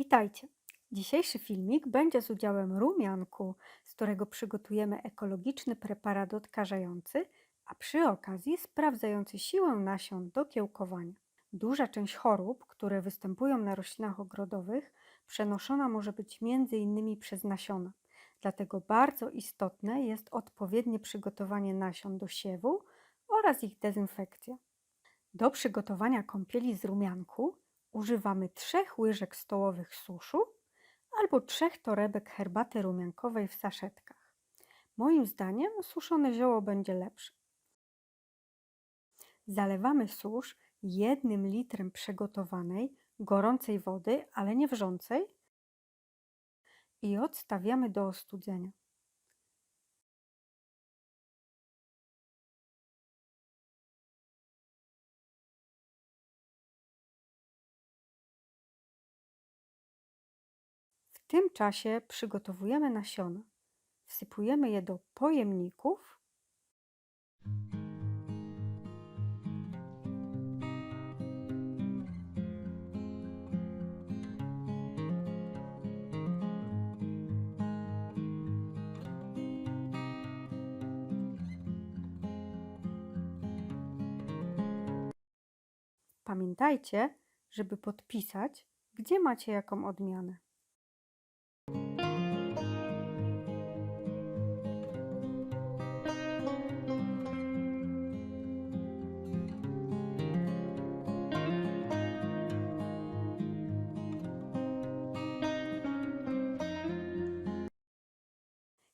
Witajcie! Dzisiejszy filmik będzie z udziałem rumianku, z którego przygotujemy ekologiczny preparat odkażający, a przy okazji sprawdzający siłę nasion do kiełkowania. Duża część chorób, które występują na roślinach ogrodowych, przenoszona może być m.in. przez nasiona. Dlatego bardzo istotne jest odpowiednie przygotowanie nasion do siewu oraz ich dezynfekcja. Do przygotowania kąpieli z rumianku używamy 3 łyżek stołowych suszu albo 3 torebek herbaty rumiankowej w saszetkach. Moim zdaniem suszone zioło będzie lepsze. Zalewamy susz jednym litrem przygotowanej, gorącej wody, ale nie wrzącej i odstawiamy do ostudzenia. Tym czasie przygotowujemy nasiona. Wsypujemy je do pojemników. Pamiętajcie, żeby podpisać, gdzie macie jaką odmianę.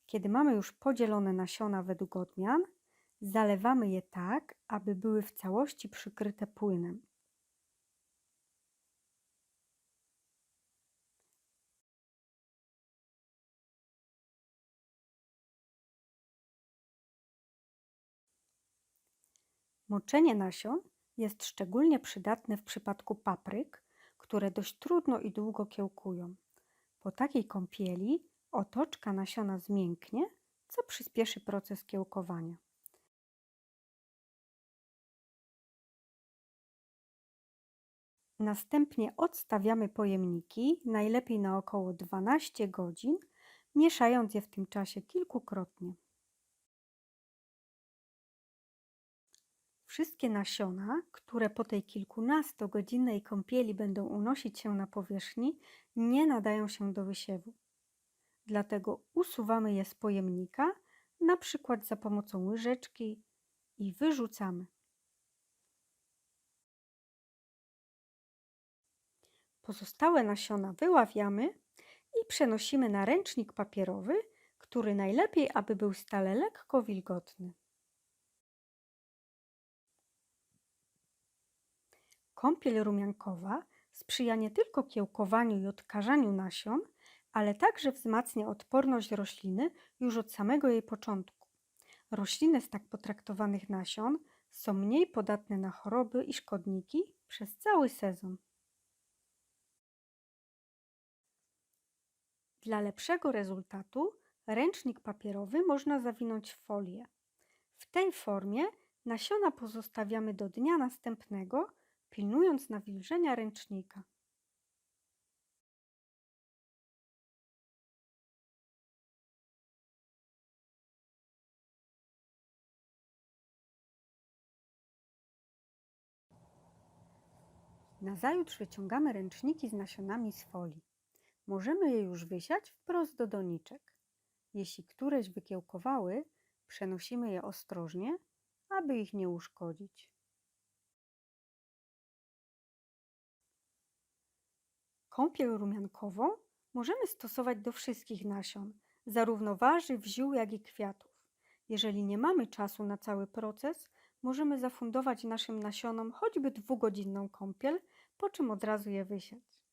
Kiedy mamy już podzielone nasiona według odmian, zalewamy je tak, aby były w całości przykryte płynem. Moczenie nasion jest szczególnie przydatne w przypadku papryk, które dość trudno i długo kiełkują. Po takiej kąpieli otoczka nasiona zmięknie, co przyspieszy proces kiełkowania. Następnie odstawiamy pojemniki, najlepiej na około 12 godzin, mieszając je w tym czasie kilkukrotnie. Wszystkie nasiona, które po tej kilkunastogodzinnej kąpieli będą unosić się na powierzchni, nie nadają się do wysiewu. Dlatego usuwamy je z pojemnika, na przykład za pomocą łyżeczki i wyrzucamy. Pozostałe nasiona wyławiamy i przenosimy na ręcznik papierowy, który najlepiej, aby był stale lekko wilgotny. Kąpiel rumiankowa sprzyja nie tylko kiełkowaniu i odkażaniu nasion, ale także wzmacnia odporność rośliny już od samego jej początku. Rośliny z tak potraktowanych nasion są mniej podatne na choroby i szkodniki przez cały sezon. Dla lepszego rezultatu ręcznik papierowy można zawinąć w folię. W tej formie nasiona pozostawiamy do dnia następnego, pilnując nawilżenia ręcznika. Nazajutrz wyciągamy ręczniki z nasionami z folii. Możemy je już wysiać wprost do doniczek. Jeśli któreś wykiełkowały, przenosimy je ostrożnie, aby ich nie uszkodzić. Kąpiel rumiankową możemy stosować do wszystkich nasion, zarówno warzyw, ziół, jak i kwiatów. Jeżeli nie mamy czasu na cały proces, możemy zafundować naszym nasionom choćby dwugodzinną kąpiel, po czym od razu je wysiać.